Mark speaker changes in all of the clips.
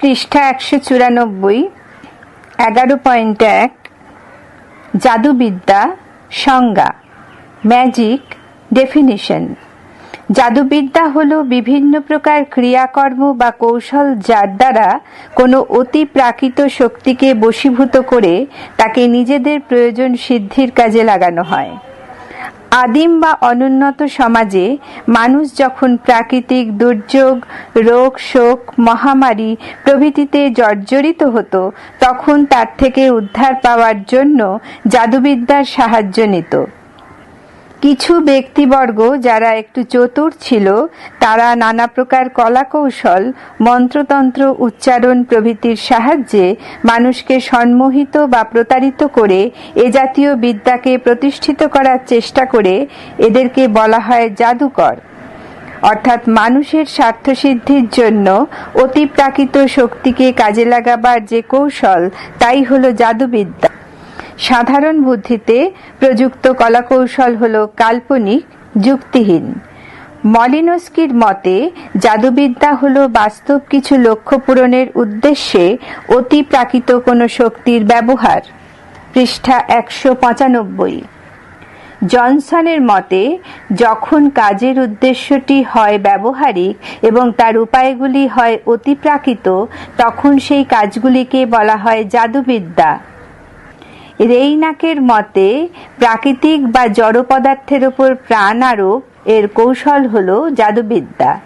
Speaker 1: পৃষ্ঠা একশো চুরানব্বই, এগারো পয়েন্ট এক, জাদুবিদ্যা, সংজ্ঞা, ম্যাজিক, ডেফিনিশন। জাদুবিদ্যা হলো বিভিন্ন প্রকার ক্রিয়াকর্ম বা কৌশল যার দ্বারা কোনো অতি প্রাকৃত শক্তিকে বশীভূত করে তাকে নিজেদের প্রয়োজন সিদ্ধির কাজে লাগানো হয়। আদিম বা অনুন্নত সমাজে মানুষ যখন প্রাকৃতিক দুর্যোগ, রোগ, শোক, মহামারী প্রভৃতিতে জর্জরিত হতো, তখন তার থেকে উদ্ধার পাওয়ার জন্য জাদুবিদ্যার সাহায্য নিত। কিছু ব্যক্তিবর্গ যারা একটু চতুর ছিল, তারা নানা প্রকার কলাকৌশল, মন্ত্রতন্ত্র উচ্চারণ প্রভৃতির সাহায্যে মানুষকে সম্মোহিত বা প্রতারিত করে এ জাতীয় বিদ্যাকে প্রতিষ্ঠিত করার চেষ্টা করে এদেরকে বলা হয় জাদুকর। অর্থাৎ মানুষের স্বার্থসিদ্ধির জন্য অতিপ্রাকৃত শক্তিকে কাজে লাগাবার যে কৌশল, তাই হলো জাদুবিদ্যা। সাধারণ বুদ্ধিতে প্রযুক্ত কলাকৌশল হল কাল্পনিক, যুক্তিহীন। মলিনস্কির মতে, জাদুবিদ্যা হল বাস্তব কিছু লক্ষ্য পূরণের উদ্দেশ্যে অতি প্রাকৃত কোনো শক্তির ব্যবহার। পৃষ্ঠা একশো পঁচানব্বই। জনসনের মতে, যখন কাজের উদ্দেশ্যটি হয় ব্যবহারিক এবং তার উপায়গুলি হয় অতিপ্রাকৃত তখন সেই কাজগুলিকে বলা হয় জাদুবিদ্যা। রেইনাকের মতে, প্রাকৃতিক বা জড় পদার্থের উপর প্রাণ আরোপ এর কৌশল হল জাদুবিদ্যা।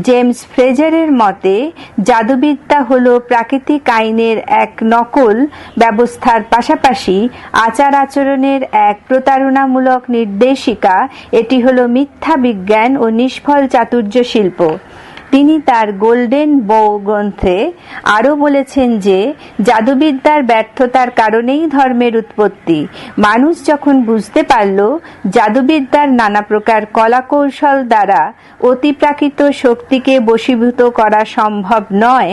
Speaker 1: জেমস ফ্রেজারের মতে, জাদুবিদ্যা হল প্রাকৃতিক আইনের এক নকল ব্যবস্থার পাশাপাশি আচার আচরণের এক প্রতারণামূলক নির্দেশিকা। এটি হল মিথ্যা বিজ্ঞান ও নিষ্ফল চাতুর্য শিল্প। তিনি তার গোল্ডেন বৌ গ্রন্থে আরও বলেছেন যে, জাদুবিদ্যার ব্যর্থতার কারণেই ধর্মের উৎপত্তি। মানুষ যখন বুঝতে পারল জাদুবিদ্যার নানা প্রকার কলাকৌশল দ্বারা অতিপ্রাকৃত শক্তিকে বশীভূত করা সম্ভব নয়,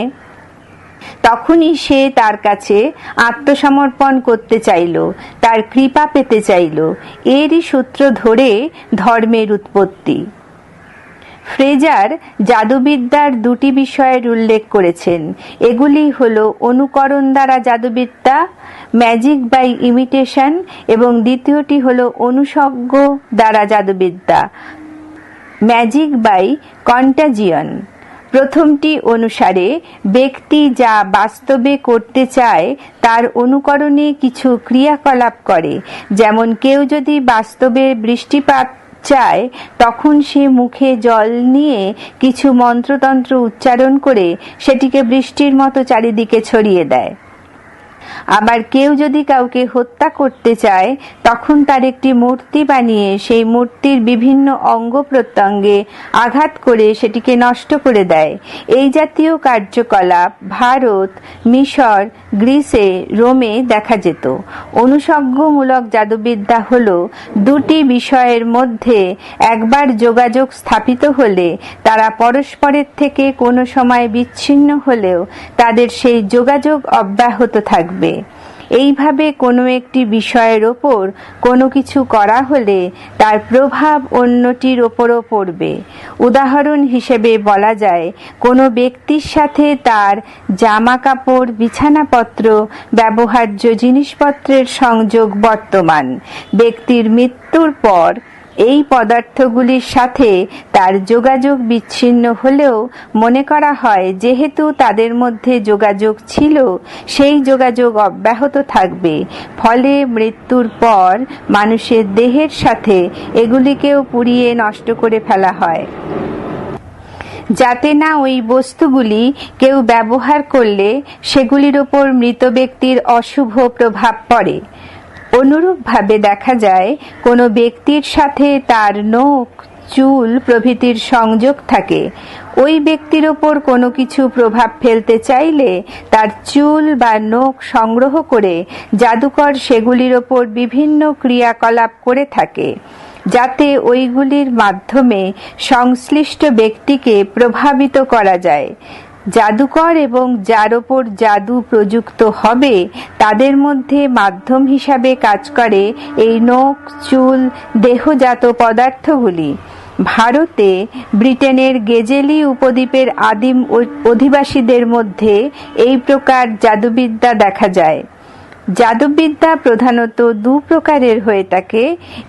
Speaker 1: তখনই সে তার কাছে আত্মসমর্পণ করতে চাইল, তার কৃপা পেতে চাইল। এরই সূত্র ধরে ধর্মের উৎপত্তি। ফ্রেজার জাদুবিদ্যার দুটি বিষয়ের উল্লেখ করেছেন। এগুলি হল অনুকরণ দ্বারা জাদুবিদ্যা, ম্যাজিক বাই ইমিটেশন, এবং দ্বিতীয়টি হল অনুসজ্ঞ দ্বারা জাদুবিদ্যা, ম্যাজিক বাই কন্টাজিয়ন। প্রথমটি অনুসারে, ব্যক্তি যা বাস্তবে করতে চায়, তার অনুকরণে কিছু ক্রিয়াকলাপ করে। যেমন কেউ যদি বাস্তবে বৃষ্টিপাত চায়, তখন সে মুখে জল নিয়ে কিছু মন্ত্রতন্ত্র উচ্চারণ করে সেটিকে বৃষ্টির মতো চারিদিকে ছড়িয়ে দেয়। আবার কেউ যদি কাউকে হত্যা করতে চায়, তখন তার একটি মূর্তি বানিয়ে সেই মূর্তির বিভিন্ন অঙ্গ প্রত্যঙ্গে আঘাত করে সেটিকে নষ্ট করে দেয়। এই জাতীয় কার্যকলাপ ভারত, মিশর, গ্রিসে, রোমে দেখা যেত। অনুসজ্ঞমূলক জাদুবিদ্যা হল দুটি বিষয়ের মধ্যে একবার যোগাযোগ স্থাপিত হলে তারা পরস্পরের থেকে কোনো সময় বিচ্ছিন্ন হলেও তাদের সেই যোগাযোগ অব্যাহত থাকবে। এইভাবে কোনো একটি বিষয়ের ওপর কোনো কিছু করা হলে তার প্রভাব অন্যটির ওপরও পড়বে। উদাহরণ হিসেবে বলা যায়, কোনো ব্যক্তির সাথে তার জামা কাপড় বিছানাপত্র, ব্যবহার্য জিনিসপত্রের সংযোগ বর্তমান। ব্যক্তির মৃত্যুর পর এই পদার্থগুলির সাথে তার যোগাযোগ বিচ্ছিন্ন হলেও মনে করা হয়, যেহেতু তাদের মধ্যে যোগাযোগ ছিল, সেই যোগাযোগ অব্যাহত থাকবে। ফলে মৃত্যুর পর মানুষের দেহের সাথে এগুলিকেও পুড়িয়ে নষ্ট করে ফেলা হয়। যাতে না ওই বস্তুগুলি কেউ ব্যবহার করলে সেগুলির ওপর মৃত ব্যক্তির অশুভ প্রভাব পড়ে। অনুরূপভাবে দেখা যায়, কোনো ব্যক্তির সাথে তার নখ, চুল প্রভৃতির সংযোগ থাকে। ওই ব্যক্তির ওপর কোনো কিছু প্রভাব ফেলতে চাইলে তার চুল বা নখ সংগ্রহ করে জাদুকর সেগুলির ওপর বিভিন্ন ক্রিয়াকলাপ করে থাকে, যাতে ওইগুলির মাধ্যমে সংশ্লিষ্ট ব্যক্তিকে প্রভাবিত করা যায়। জাদুকর এবং যার ওপর জাদু প্রযুক্ত হবে, তাদের মধ্যে মাধ্যম হিসাবে কাজ করে এই নখ, চুল, দেহজাত পদার্থগুলি। ভারতে ব্রিটেনের গেজেলি উপদ্বীপের আদিম অধিবাসীদের মধ্যে এই প্রকার জাদুবিদ্যা দেখা যায়। জাদুবিদ্যা প্রধানত দু প্রকারের হয়ে থাকে।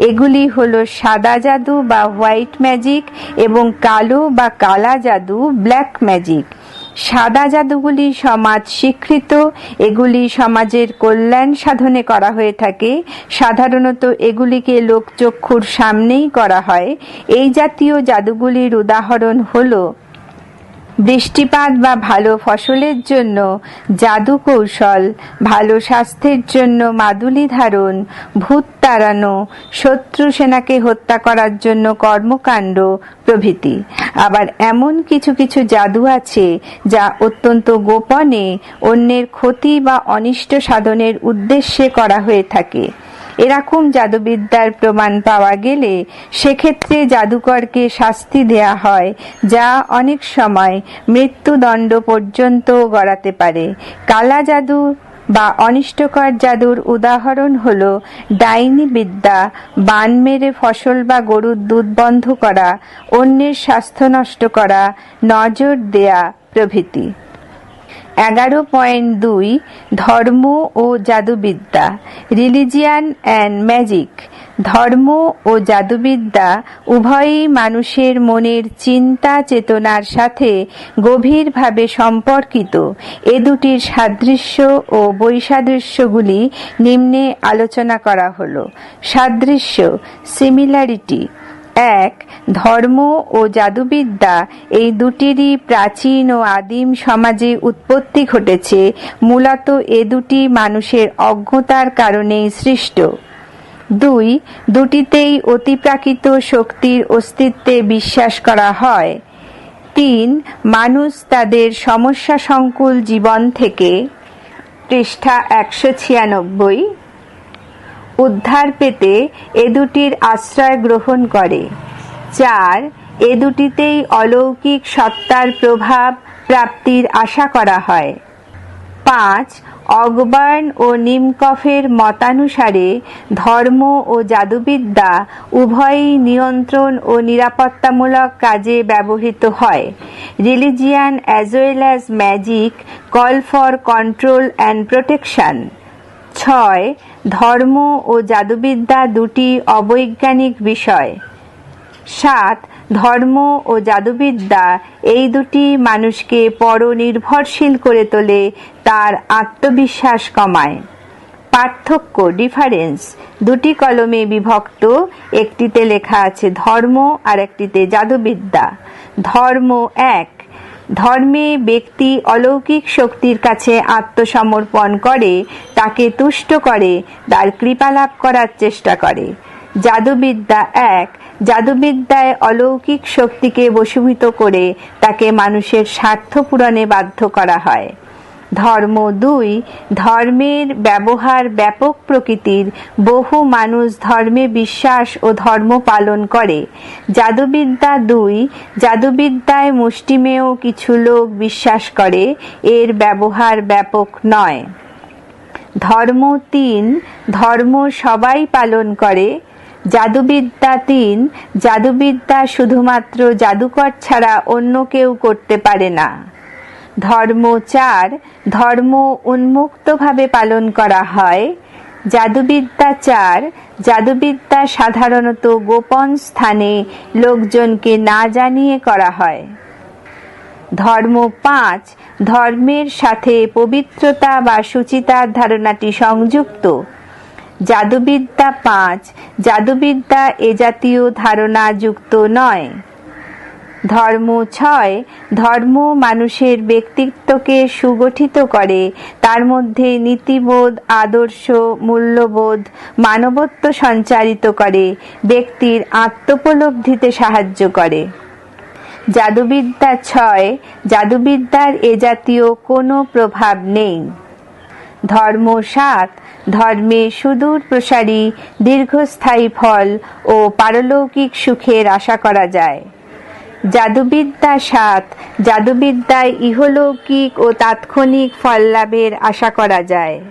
Speaker 1: এগুলি হলো সাদা জাদু বা হোয়াইট ম্যাজিক এবং কালো বা কালা জাদু, ব্ল্যাক ম্যাজিক। সাদা জাদুগুলি সমাজ স্বীকৃত, এগুলি সমাজের কল্যাণ সাধনে করা হয়ে থাকে। সাধারণত এগুলিকে লোকচক্ষুর সামনেই করা হয়। এই জাতীয় জাদুগুলির উদাহরণ হলো বৃষ্টিপাত বা ভালো ফসলের জন্য জাদু কৌশল, ভালো স্বাস্থ্যের জন্য মাদুলি ধারণ, ভূত তাড়ানো, শত্রু সেনাকে হত্যা করার জন্য কর্মকাণ্ড প্রভৃতি। আবার এমন কিছু কিছু জাদু আছে যা অত্যন্ত গোপনে অন্যের ক্ষতি বা অনিষ্ট সাধনের উদ্দেশ্যে করা হয়ে থাকে। এরকম জাদুবিদ্যার প্রমাণ পাওয়া গেলে সেক্ষেত্রে জাদুকরকে শাস্তি দেয়া হয়, যা অনেক সময় মৃত্যুদণ্ড পর্যন্ত গড়াতে পারে। কালা জাদু বা অনিষ্টকর জাদুর উদাহরণ হল ডাইনি বিদ্যা, বান মেরে ফসল বা গরুর দুধ বন্ধ করা, অন্যের স্বাস্থ্য নষ্ট করা, নজর দেয়া প্রভৃতি। এগারো পয়েন্ট দুই, ধর্ম ও জাদুবিদ্যা, রিলিজিয়ান অ্যান্ড ম্যাজিক, ধর্ম ও জাদুবিদ্যা উভয়ই মানুষের মনের চিন্তা চেতনার সাথে গভীরভাবে সম্পর্কিত। এ দুটির সাদৃশ্য ও বৈসাদৃশ্যগুলি নিম্নে আলোচনা করা হলো। সাদৃশ্য সিমিলারিটি এক, ধর্ম ও জাদুবিদ্যা এই দুটিরই প্রাচীন ও আদিম সমাজে উৎপত্তি ঘটেছে, মূলত এ দুটি মানুষের অজ্ঞতার কারণেই সৃষ্ট। দুই, দুটিতেই অতিপ্রাকৃত শক্তির অস্তিত্বে বিশ্বাস করা হয়। তিন, মানুষ তাদের সমস্যা সংকুল জীবন থেকে পৃষ্ঠা একশো ছিয়ানব্বই উদ্ধার পেতে এ দুটির আশ্রয় গ্রহণ করে। চার, এ দুটিতেই অলৌকিক সত্তার প্রভাব প্রাপ্তির আশা করা হয়। পাঁচ, অগবার্ন ও নিমকফের মতানুসারে ধর্ম ও জাদুবিদ্যা উভয়ই নিয়ন্ত্রণ ও নিরাপত্তামূলক কাজে ব্যবহৃত হয়। Religion as well as magic, call for control and protection. ছয়, ধর্ম ও জাদুবিদ্যা দুটি অবৈজ্ঞানিক বিষয়। সাত, ধর্ম ও জাদুবিদ্যা এই দুটি মানুষকে পরনির্ভরশীল করে তোলে, তার আত্মবিশ্বাস কমায়। পার্থক্য, ডিফারেন্স, দুটি কলমে বিভক্ত, একটিতে লেখা আছে ধর্ম আর একটিতে জাদুবিদ্যা। ধর্ম এক ধর্মে ব্যক্তি অলৌকিক শক্তির কাছে আত্মসমর্পণ করে, তাকে তুষ্ট করে, তার কৃপা লাভ করার চেষ্টা করে। জাদুবিদ্যা এক, জাদুবিদ্যায় অলৌকিক শক্তিকে বশীভূত করে তাকে মানুষের স্বার্থ পূরণে বাধ্য করা হয়। ধর্ম দুই, ধর্মের ব্যবহার ব্যাপক প্রকৃতির। বহু মানুষ ধর্মে বিশ্বাস ও ধর্ম পালন করে। জাদুবিদ্যা দুই, জাদুবিদ্যায় মুষ্টিমেয় কিছু লোক বিশ্বাস করে, এর ব্যবহার ব্যাপক নয়। ধর্ম তিন, ধর্ম সবাই পালন করে। জাদুবিদ্যা তিন, জাদুবিদ্যা শুধুমাত্র জাদুকর ছাড়া অন্য কেউ করতে পারে না। ধর্ম চার, ধর্ম উন্মুক্তভাবে পালন করা হয়। জাদুবিদ্যা চার, জাদুবিদ্যা সাধারণত গোপন স্থানে লোকজনকে না জানিয়ে করা হয়। ধর্ম পাঁচ, ধর্মের সাথে পবিত্রতা বা সুচিতার ধারণাটি সংযুক্ত। জাদুবিদ্যা পাঁচ, জাদুবিদ্যা এ জাতীয় ধারণা যুক্ত নয়। ধর্ম ছয়, ধর্ম মানুষের ব্যক্তিত্বকে সুগঠিত করে। তার মধ্যে নীতিবোধ, আদর্শ, মূল্যবোধ, মানবত্ব সঞ্চারিত করে। ব্যক্তির আত্মোপলব্ধিতে সাহায্য করে। জাদুবিদ্যা ছয়, জাদুবিদ্যার এ জাতীয় কোনো প্রভাব নেই। ধর্ম সাত, ধর্মে সুদূর প্রসারী, দীর্ঘস্থায়ী ফল ও পারলৌকিক সুখের আশা করা যায়। জাদুবিদ্যা সাত। জাদুবিদ্যায় ইহলৌকিক ও তাৎক্ষণিক ফল লাভের আশা করা যায়।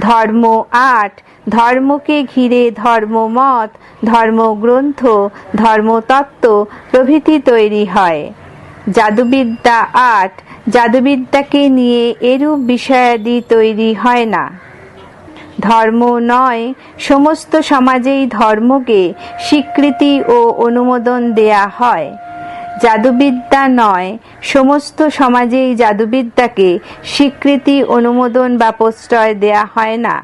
Speaker 1: ধর্ম আট। ধর্মকে ঘিরে ধর্মমত ধর্মগ্রন্থ ধর্মতত্ত্ব প্রভৃতি তৈরি হয়। জাদুবিদ্যা আট। জাদুবিদ্যাকে নিয়ে এরূপ বিষয়াদি তৈরি হয় না। ধর্ম নয়। সমস্ত সমাজেই ধর্মকে স্বীকৃতি ও অনুমোদন দেয়া হয়। জাদুবিদ্যা নয়। সমস্ত সমাজেই জাদুবিদ্যাকে স্বীকৃতি, অনুমোদন বা প্রশ্রয় দেয়া হয় না।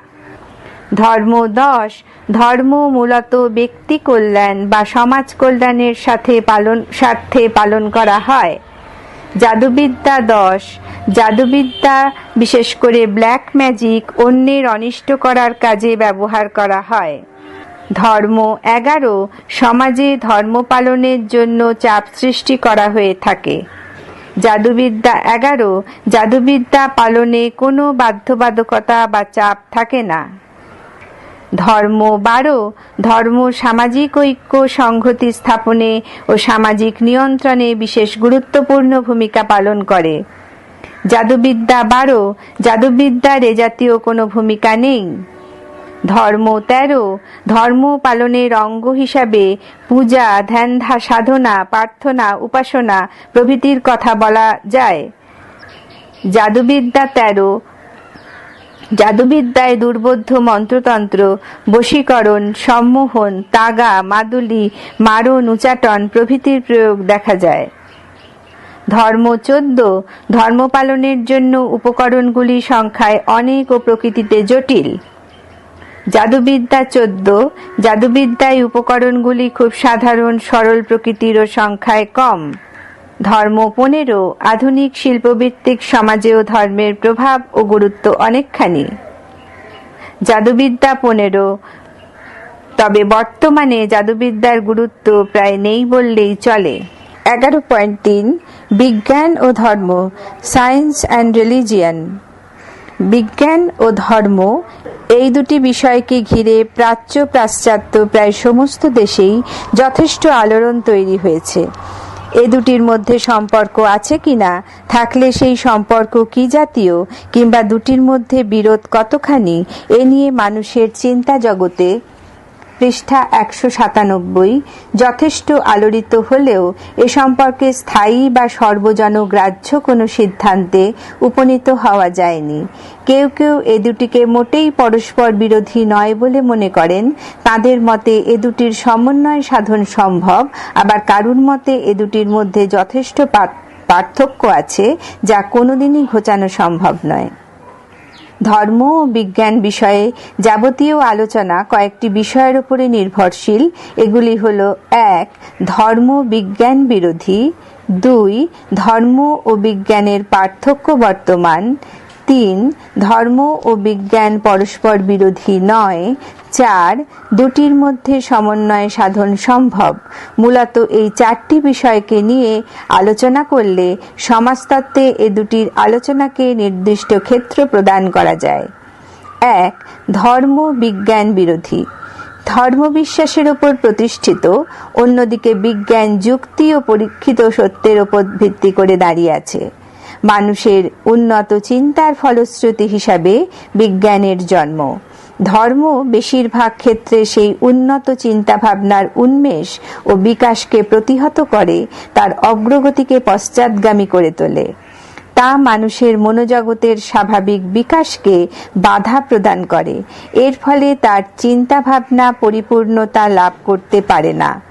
Speaker 1: ধর্ম দশ ধর্ম মূলত ব্যক্তি কল্যাণ বা সমাজ কল্যাণের সাথে পালন, স্বার্থে পালন করা হয়। জাদুবিদ্যা দশ জাদুবিদ্যা বিশেষ করে ব্ল্যাক ম্যাজিক অন্যের অনিষ্ট করার কাজে ব্যবহার করা হয়। ধর্ম এগারো, সমাজে ধর্ম পালনের জন্য চাপ সৃষ্টি করা হয়ে থাকে। জাদুবিদ্যা এগারো, জাদুবিদ্যা পালনে কোনো বাধ্যবাধকতা বা চাপ থাকে না। ধর্ম বারো, ধর্ম সামাজিক ঐক্য সংহতি স্থাপনে ও সামাজিক নিয়ন্ত্রণে বিশেষ গুরুত্বপূর্ণ ভূমিকা পালন করে। জাদুবিদ্যা বারো, জাদুবিদ্যার এ জাতীয় কোনো ভূমিকা নেই। ধর্ম তেরো, ধর্ম পালনের অঙ্গ হিসাবে পূজা, ধ্যান সাধনা, প্রার্থনা, উপাসনা প্রভৃতির কথা বলা যায়। জাদুবিদ্যা তেরো, জাদুবিদ্যায় দুর্বোধ্য মন্ত্রতন্ত্র, বশীকরণ, সম্মোহন, তাগা, মাদুলি, মারণ, উচাটন প্রভৃতির প্রয়োগ দেখা যায়। ধর্ম চোদ্দ, ধর্ম পালনের জন্য উপকরণগুলি সংখ্যায় অনেক ও প্রকৃতিতে জটিল। জাদুবিদ্যা চোদ্দ। জাদুবিদ্যায় উপকরণগুলি খুব সাধারণ, সরল প্রকৃতির ও সংখ্যায় কম। ধর্ম পনেরো, আধুনিক শিল্পভিত্তিক সমাজেও ধর্মের প্রভাব ও গুরুত্ব অনেকখানি। জাদুবিদ্যা পনেরো। তবে বর্তমানে জাদুবিদ্যার গুরুত্ব প্রায় নেই বললেই চলে। এগারো পয়েন্ট তিন, বিজ্ঞান ও ধর্ম, সায়েন্স অ্যান্ড রিলিজিয়ান। বিজ্ঞান ও ধর্ম এই দুটি বিষয়কে ঘিরে প্রাচ্য পাশ্চাত্য প্রায় সমস্ত দেশেই যথেষ্ট আলোড়ন তৈরি হয়েছে। এ দুটির মধ্যে সম্পর্ক আছে কিনা, থাকলে সেই সম্পর্ক কি জাতীয়, কিংবা দুটির মধ্যে বিরোধ কতখানি, এ নিয়ে মানুষের চিন্তা জগতে পৃষ্ঠা একশো সাতানব্বই, যথেষ্ট আলোড়িত হলেও এ সম্পর্কে স্থায়ী বা সর্বজনগ্রাহ্য কোনো সিদ্ধান্তে উপনীত হওয়া যায়নি। কেউ কেউ এ দুটিকে মোটেই পরস্পর বিরোধী নয় বলে মনে করেন। তাদের মতে এ দুটির সমন্বয় সাধন সম্ভব, আবার কারুর মতে এ দুটির মধ্যে যথেষ্ট পার্থক্য আছে, যা কোনোদিনই ঘোচানো সম্ভব নয়। ধর্ম ও বিজ্ঞান বিষয়ে যাবতীয় আলোচনা কয়েকটি বিষয়ের উপরে নির্ভরশীল। এগুলি হল, এক, ধর্ম বিজ্ঞান বিরোধী। দুই, ধর্ম ও বিজ্ঞানের পার্থক্য বর্তমান। তিন, ধর্ম ও বিজ্ঞান পরস্পর বিরোধী নয়। চার, দুটির মধ্যে সমন্বয় সাধন সম্ভব। মূলত এই চারটি বিষয়কে নিয়ে আলোচনা করলে সমাজতত্ত্বে এ দুটির আলোচনাকে নির্দিষ্ট ক্ষেত্র প্রদান করা যায়। এক, ধর্ম বিজ্ঞান বিরোধী। ধর্মবিশ্বাসের ওপর প্রতিষ্ঠিত, অন্যদিকে বিজ্ঞান যুক্তি ও পরীক্ষিত সত্যের ওপর ভিত্তি করে দাঁড়িয়ে আছে। মানুষের উন্নত চিন্তার ফলশ্রুতি হিসাবে বিজ্ঞানের জন্ম। ধর্ম বেশিরভাগ ক্ষেত্রে সেই উন্নত চিন্তাভাবনার উন্মেষ ও বিকাশকে প্রতিহত করে, তার অগ্রগতিকে পশ্চাৎগামী করে তোলে। তা মানুষের মনোজগতের স্বাভাবিক বিকাশকে বাধা প্রদান করে। এর ফলে তার চিন্তাভাবনা পরিপূর্ণতা লাভ করতে পারে না।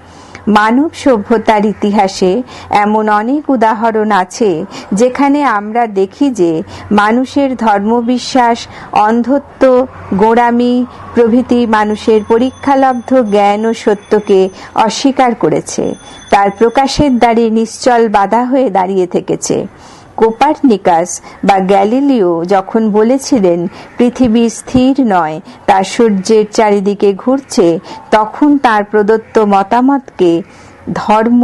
Speaker 1: মানব সভ্যতার ইতিহাসে এমন অনেক উদাহরণ আছে যেখানে আমরা দেখি যে মানুষের ধর্মবিশ্বাস, অন্ধত্ব, গোড়ামি প্রভৃতি মানুষের পরীক্ষালব্ধ জ্ঞান ও সত্যকে অস্বীকার করেছে। তার প্রকাশের দ্বারে নিশ্চল বাধা হয়ে দাঁড়িয়ে থেকেছে। কোপারনিকাস বা গ্যালিলিও যখন বলেছিলেন, পৃথিবী স্থির নয়, তা সূর্যের চারিদিকে ঘুরছে তখন তার প্রদত্ত মতামতকে ধর্ম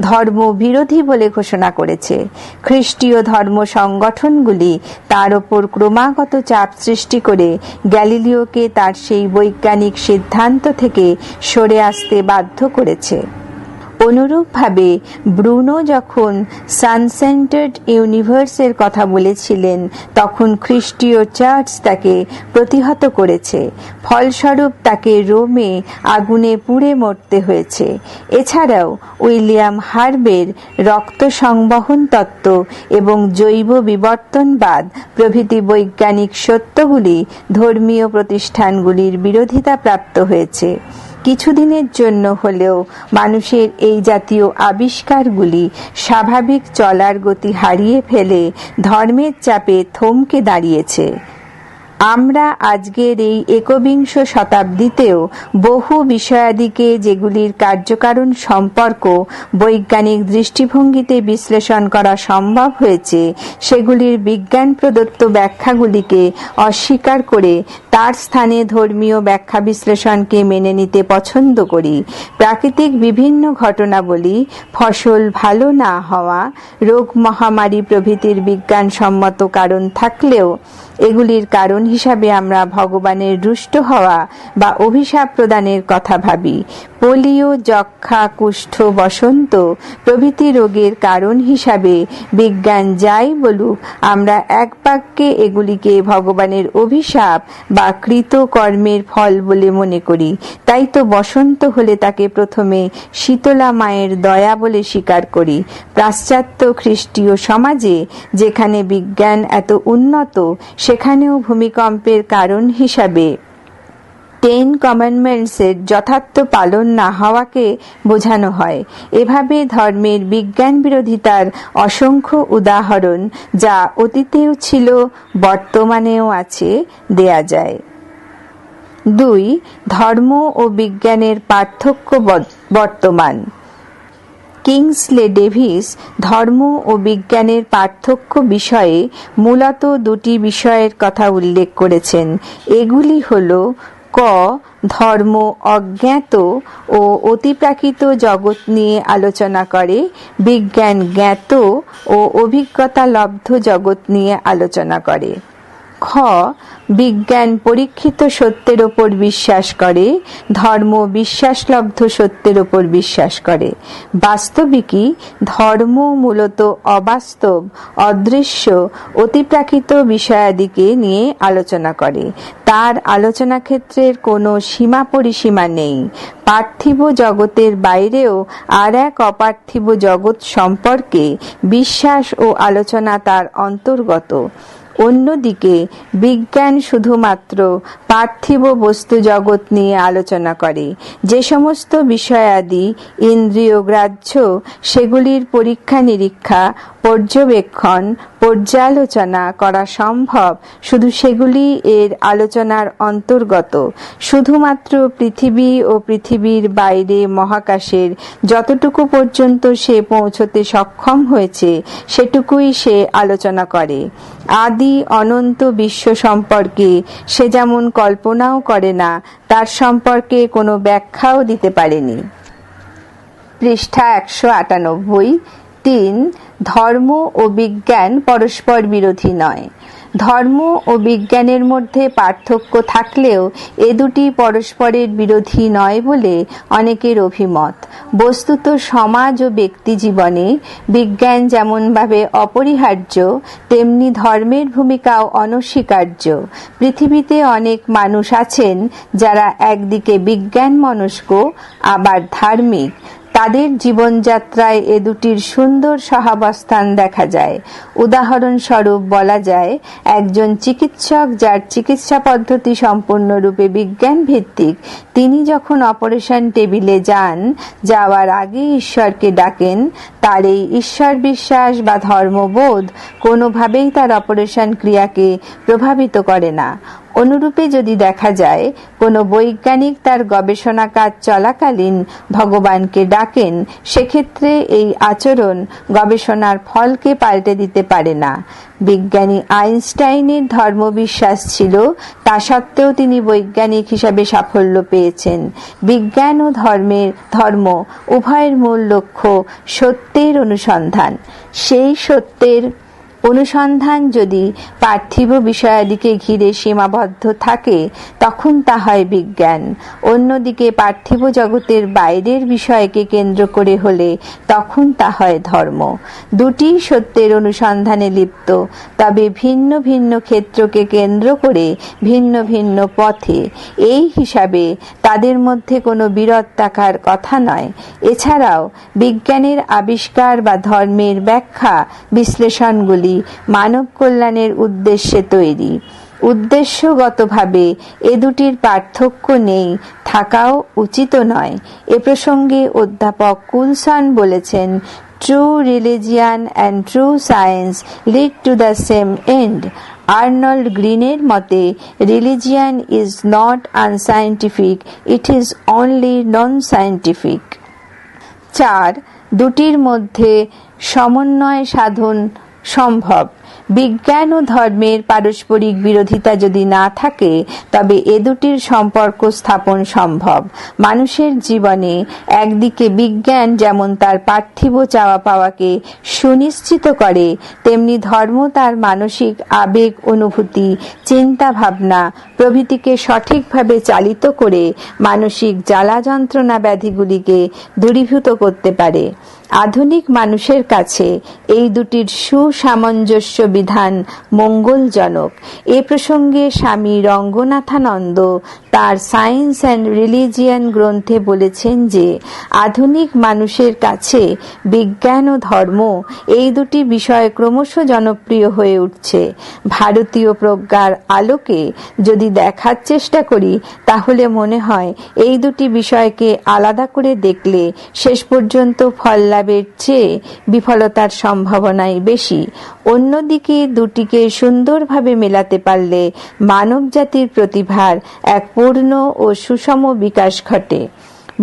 Speaker 1: ধর্ম বিরোধী বলে ঘোষণা করেছে। খ্রিস্টীয় ধর্ম সংগঠনগুলি তার ওপর ক্রমাগত চাপ সৃষ্টি করে গ্যালিলিওকে তার সেই বৈজ্ঞানিক সিদ্ধান্ত থেকে সরে আসতে বাধ্য করেছে। অনুরূপভাবে ব্রুনো যখন সানসেন্টার্ড ইউনিভার্সের কথা বলেছিলেন, তখন খ্রিস্টীয় চার্চ তাকে প্রতিহত করেছে। ফলস্বরূপ তাকে রোমে আগুনে পুড়ে মরতে হয়েছে। এছাড়াও উইলিয়াম হার্বের রক্ত সংবহন তত্ত্ব এবং জৈব বিবর্তনবাদ, প্রভৃতি বৈজ্ঞানিক সত্যগুলি ধর্মীয় প্রতিষ্ঠানগুলির বিরোধিতা প্রাপ্ত হয়েছে। কিছুদিনের জন্য হলেও মানুষের এই জাতীয় আবিষ্কারগুলি স্বাভাবিক চলার গতি হারিয়ে ফেলে ধর্মের চাপে থমকে দাঁড়িয়েছে। আমরা আজকের এই একবিংশ শতাব্দীতেও বহু বিষয়াদিকে যেগুলির কার্যকারণ সম্পর্ক বৈজ্ঞানিক দৃষ্টিভঙ্গিতে বিশ্লেষণ করা সম্ভব হয়েছে, সেগুলির বিজ্ঞান প্রদত্ত ব্যাখ্যাগুলিকে অস্বীকার করে তার স্থানে ধর্মীয় ব্যাখ্যা বিশ্লেষণকে মেনে নিতে পছন্দ করি। প্রাকৃতিক বিভিন্ন ঘটনাবলী, ফসল ভালো না হওয়া, রোগ মহামারী প্রভৃতির বিজ্ঞানসম্মত কারণ থাকলেও এগুলির কারণ হিসাবে আমরা ভগবানের রুষ্ট হওয়া বা অভিশাপ প্রদানের কথা ভাবি। পোলিও, যক্ষা, কুষ্ঠ, বসন্ত প্রভৃতি রোগের কারণ হিসাবে বিজ্ঞান যাই বলুক, আমরা এক বাক্যে এগুলিকে ভগবানের অভিশাপ বা কৃত কর্মের ফল বলে মনে করি। তাই তো বসন্ত হলে তাকে প্রথমে শীতলা মায়ের দয়া বলে স্বীকার করি। পাশ্চাত্য খ্রিস্টীয় সমাজে যেখানে বিজ্ঞান এত উন্নত সেখানেও ভূমিকম্পের কারণ হিসাবে। টেন কমান্ডমেন্টসের যথার্থ পালন না হওয়াকে বোঝানো হয়। এভাবে ধর্মের বিজ্ঞান বিরোধিতার অসংখ্য উদাহরণ যা অতীতেও ছিল, বর্তমানেও আছে, দেয়া যায়। দুই, ধর্ম ও বিজ্ঞানের পার্থক্য বর্তমান। কিংসলে ডেভিস ধর্ম ও বিজ্ঞানের পার্থক্য বিষয়ে মূলত দুটি বিষয়ের কথা উল্লেখ করেছেন। এগুলি হল, ক, ধর্ম অজ্ঞাত ও অতিপ্রাকৃত জগৎ নিয়ে আলোচনা করে, বিজ্ঞান জ্ঞাত ও অভিজ্ঞতা লব্ধ জগৎ নিয়ে আলোচনা করে। বিজ্ঞান পরীক্ষিত সত্যের ওপর বিশ্বাস করে, ধর্ম বিশ্বাসলব্ধ সত্যের ওপর বিশ্বাস করে। বাস্তবিকই ধর্ম মূলত অবাস্তব, অদৃশ্য, অতিপ্রাকৃত বিষয়াদিকে নিয়ে আলোচনা করে। তার আলোচনা ক্ষেত্রের কোনো সীমা পরিসীমা নেই। পার্থিব জগতের বাইরেও আর এক অপার্থিব জগৎ সম্পর্কে বিশ্বাস ও আলোচনা তার অন্তর্গত। অন্যদিকে বিজ্ঞান শুধুমাত্র পার্থিব বস্তু জগৎ নিয়ে আলোচনা করে। যে সমস্ত বিষয়াদি ইন্দ্রিয় গ্রাহ্য, সেগুলির পরীক্ষা নিরীক্ষা, পর্যবেক্ষণ, পর্যালোচনা করা সম্ভব, শুধু সেগুলি এর আলোচনার অন্তর্গত। শুধুমাত্র পৃথিবী ও পৃথিবীর বাইরে মহাকাশের যতটুকু পর্যন্ত সে পৌঁছতে সক্ষম হয়েছে, সেটুকুই সে আলোচনা করে। আদি অনন্ত বিশ্ব সম্পর্কে সে যেমন কল্পনাও করে না, তার সম্পর্কে কোনো ব্যাখ্যাও দিতে পারেনি। পৃষ্ঠা একশো আটানব্বই, তিন, ধর্ম ও বিজ্ঞান পরস্পর বিরোধী নয়। ধর্ম ও বিজ্ঞানের মধ্যে পার্থক্য থাকলেও এ দুটি পরস্পরের বিরোধী নয় বলে অনেকের অভিমত। বস্তুত সমাজ ও ব্যক্তি জীবনে বিজ্ঞান যেমনভাবে অপরিহার্য, তেমনি ধর্মের ভূমিকাও অনস্বীকার্য। পৃথিবীতে অনেক মানুষ আছেন যারা একদিকে বিজ্ঞান মনস্ক, আবার ধার্মিক। তাদের জীবনযাত্রায় এ দুটির সুন্দর সহাবস্থান দেখা যায়। উদাহরণস্বরূপ বলা যায়, একজন চিকিৎসক যার চিকিৎসা পদ্ধতি সম্পূর্ণরূপে বিজ্ঞান ভিত্তিক তিনি যখন অপারেশন টেবিলে যান, যাওয়ার আগে ঈশ্বরকে ডাকেন, তার এই ঈশ্বর বিশ্বাস বা ধর্মবোধ কোনোভাবেই তার অপারেশন ক্রিয়াকে প্রভাবিত করে না। অনুরূপে যদি দেখা যায়, কোনো বৈজ্ঞানিক তার গবেষণা কাজ চলাকালীন ভগবানকে ডাকেন, সেক্ষেত্রে এই আচরণ গবেষণার ফলকে পাল্টে দিতে পারে না। বিজ্ঞানী আইনস্টাইনের ধর্মবিশ্বাস ছিল, তা সত্ত্বেও তিনি বৈজ্ঞানিক হিসাবে সাফল্য পেয়েছেন। বিজ্ঞান ও ধর্মের ধর্ম উভয়ের মূল লক্ষ্য সত্যের অনুসন্ধান। সেই সত্যের অনুসন্ধান যদি পার্থিব বিষয়াদিকে ঘিরে সীমাবদ্ধ থাকে, তখন তা হয় বিজ্ঞান। অন্যদিকে পার্থিব জগতের বাইরের বিষয়কে কেন্দ্র করে হলে তখন তা হয় ধর্ম। দুটি সত্যের অনুসন্ধানে লিপ্ত, তবে ভিন্ন ভিন্ন ক্ষেত্রকে কেন্দ্র করে ভিন্ন ভিন্ন পথে। এই হিসাবে তাদের মধ্যে কোনো বিরোধ থাকার কথা নয়। এছাড়াও বিজ্ঞানের আবিষ্কার বা ধর্মের ব্যাখ্যা বিশ্লেষণগুলি মানব কল্যাণের উদ্দেশ্যে তৈরি। উদ্দেশ্যগতভাবে এ দুটির পার্থক্য নেই, থাকাও উচিত নয়। এ প্রসঙ্গে অধ্যাপক কুলসন বলেছেন true religion and true science lead to the same end Arnold গ্রিনের মতে religion is not unscientific it is only non scientific চার, দুটির মধ্যে সমন্বয় সাধন সম্ভব। বিজ্ঞান ও ধর্মের পারস্পরিক বিরোধিতা যদি না থাকে, তবে এ দুটির সম্পর্ক স্থাপন সম্ভব। মানুষের জীবনে একদিকে বিজ্ঞান যেমন তার পার্থিব চাওয়া পাওয়াকে সুনিশ্চিত করে, তেমনি ধর্ম তার মানসিক আবেগ, অনুভূতি চিন্তা ভাবনা প্রভৃতিকে সঠিকভাবে চালিত করে মানসিক জ্বালা যন্ত্রণা ব্যাধিগুলিকে দূরীভূত করতে পারে। আধুনিক মানুষের কাছে এই দুটির সুসামঞ্জস্য বিধান মঙ্গলজনক। এ প্রসঙ্গে স্বামী রঙ্গনাথানন্দ তার সায়েন্স অ্যান্ড রিলিজিয়ান গ্রন্থে বলেছেন যে, আধুনিক মানুষের কাছে বিজ্ঞান ও ধর্ম এই দুটি বিষয় ক্রমশ জনপ্রিয় হয়ে উঠছে। ভারতীয় প্রজ্ঞার আলোকে যদি দেখার চেষ্টা করি, তাহলে মনে হয় এই দুটি বিষয়কে আলাদা করে দেখলে শেষ পর্যন্ত ফল লাভের চেয়ে বিফলতার সম্ভাবনাই বেশি। অন্যদিকে দুটিকে সুন্দরভাবে মেলাতে পারলে মানব জাতির প্রতিভার এক পূর্ণ ও সুষম বিকাশ ঘটে।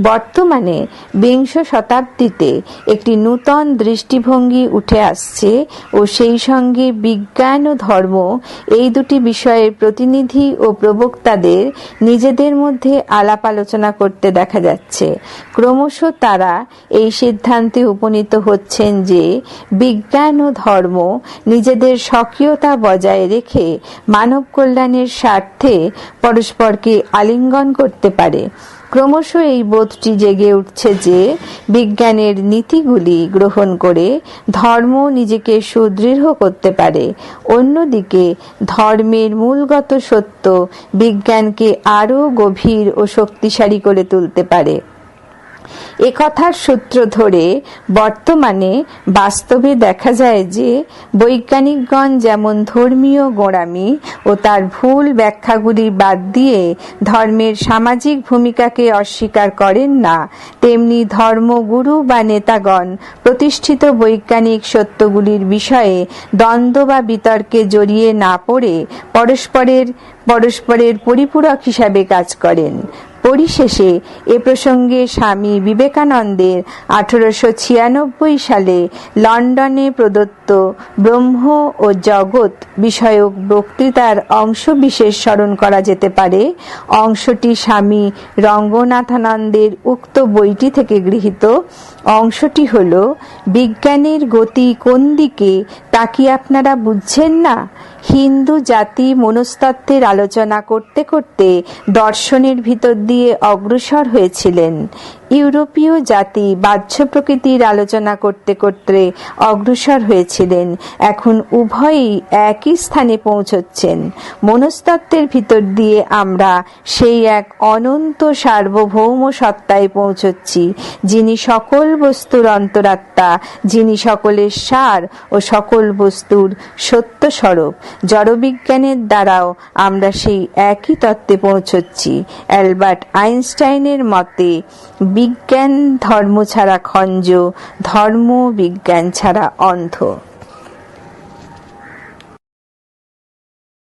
Speaker 1: বর্তমানে বিংশ শতাব্দীতে একটি নূতন দৃষ্টিভঙ্গি উঠে আসছে ও সেই সঙ্গে বিজ্ঞান ও ধর্ম এই দুটি বিষয়ের প্রতিনিধি ও প্রবক্তাদের নিজেদের মধ্যে আলাপ আলোচনা করতে দেখা যাচ্ছে। ক্রমশ তারা এই সিদ্ধান্তে উপনীত হচ্ছেন যে বিজ্ঞান ও ধর্ম নিজেদের স্বকীয়তা বজায় রেখে মানব কল্যাণের স্বার্থে পরস্পরকে আলিঙ্গন করতে পারে। ক্রমশ এই বোধটি জেগে উঠছে যে বিজ্ঞানের নীতিগুলি গ্রহণ করে ধর্ম নিজেকে সুদৃঢ় করতে পারে। অন্যদিকে, ধর্মের মূলগত সত্য বিজ্ঞানকে আরও গভীর ও শক্তিশালী করে তুলতে পারে। একথার সূত্র ধরে বর্তমানে বাস্তবে দেখা যায় যে বৈজ্ঞানিকগণ যেমন ধর্মীয় গোড়ামি ও তার ভুল ব্যাখ্যাগুলি বাদ দিয়ে ধর্মের সামাজিক ভূমিকাকে অস্বীকার করেন না, তেমনি ধর্মগুরু বা নেতাগণ প্রতিষ্ঠিত বৈজ্ঞানিক সত্যগুলির বিষয়ে দ্বন্দ্ব বা বিতর্কে জড়িয়ে না পড়ে পরস্পরের পরস্পরের পরিপূরক হিসাবে কাজ করেন। পরিশেষে এ প্রসঙ্গে স্বামী বিবেকানন্দের আঠারোশো ছিয়ানব্বই সালে লন্ডনে প্রদত্ত ব্রহ্ম ও জগৎ বিষয়ক বক্তৃতার অংশ বিশেষ স্মরণ করা যেতে পারে। অংশটি স্বামী রঙ্গনাথানন্দের উক্ত বইটি থেকে গৃহীত। অংশটি হল, বিজ্ঞানের গতি কোন দিকে তা কি আপনারা বুঝছেন না? হিন্দু জাতি মনস্তত্ত্বের আলোচনা করতে করতে দর্শনের ভিতর দিয়ে অগ্রসর হয়েছিলেন। ইউরোপীয় জাতি বাহ্য প্রকৃতির আলোচনা করতে করতে অগ্রসর হয়েছিলেন। এখন উভয়ই একই স্থানে পৌঁছচ্ছেন। মনস্তত্ত্বের ভিতর দিয়ে আমরা সেই এক অনন্ত সার্বভৌম সত্তায় পৌঁছচ্ছি, যিনি সকল বস্তুর অন্তরাত্মা, যিনি সকলের সার ও সকল বস্তুর সত্য স্বরূপ জড়বিজ্ঞানের দ্বারাও আমরা সেই একই তত্ত্বে পৌঁছচ্ছি। অ্যালবার্ট আইনস্টাইনের মতে বিজ্ঞান ধর্ম ছাড়া খঞ্জ ধর্ম বিজ্ঞান ছাড়া অন্ধ।